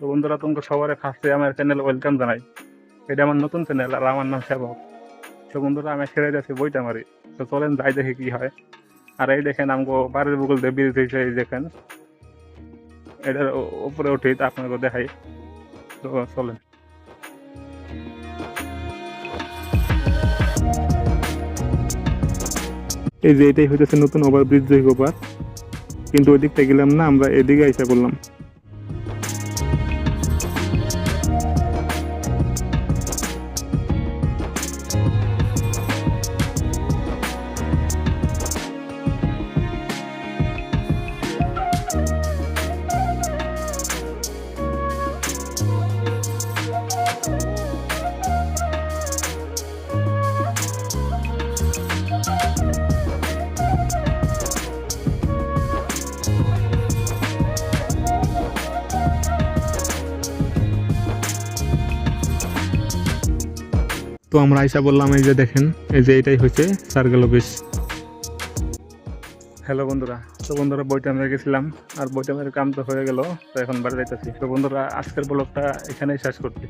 তো বন্ধুরা, তোমাকে সবার ফার্স্টে আমার চ্যানেল ওয়েলকাম জানাই। এটা আমার নতুন চ্যানেল আর আমার নাম সেবক তো বন্ধুরা, আমি ছেড়ে যাচ্ছি বইটা মারি তো চলেন যাই দেখি কি হয়। আর এই দেখেন আমগো বাড়ির বুকুল দিয়ে ব্রিজ হয়েছে এই দেখেন। এটার উপরে উঠি আপনাকে দেখাই। তো চলেন। এই যে এটাই হইতেছে নতুন ওভার ব্রিজ জৈগোপার কিন্তু ওই দিকটা গেলাম না, আমরা এদিকে আইসা বললাম তো আমরা আইসা বললাম, এই যে দেখেন, এই যে এটাই হচ্ছে সার্কেল অফিস। হ্যালো বন্ধুরা, তো বন্ধুরা বইটা আমরা গেছিলাম, আর বইটা কাম তো হয়ে গেল, তো এখন বাড়ি যাইতেছি। তো বন্ধুরা, আজকের ব্লগটা এখানেই শেষ করছি।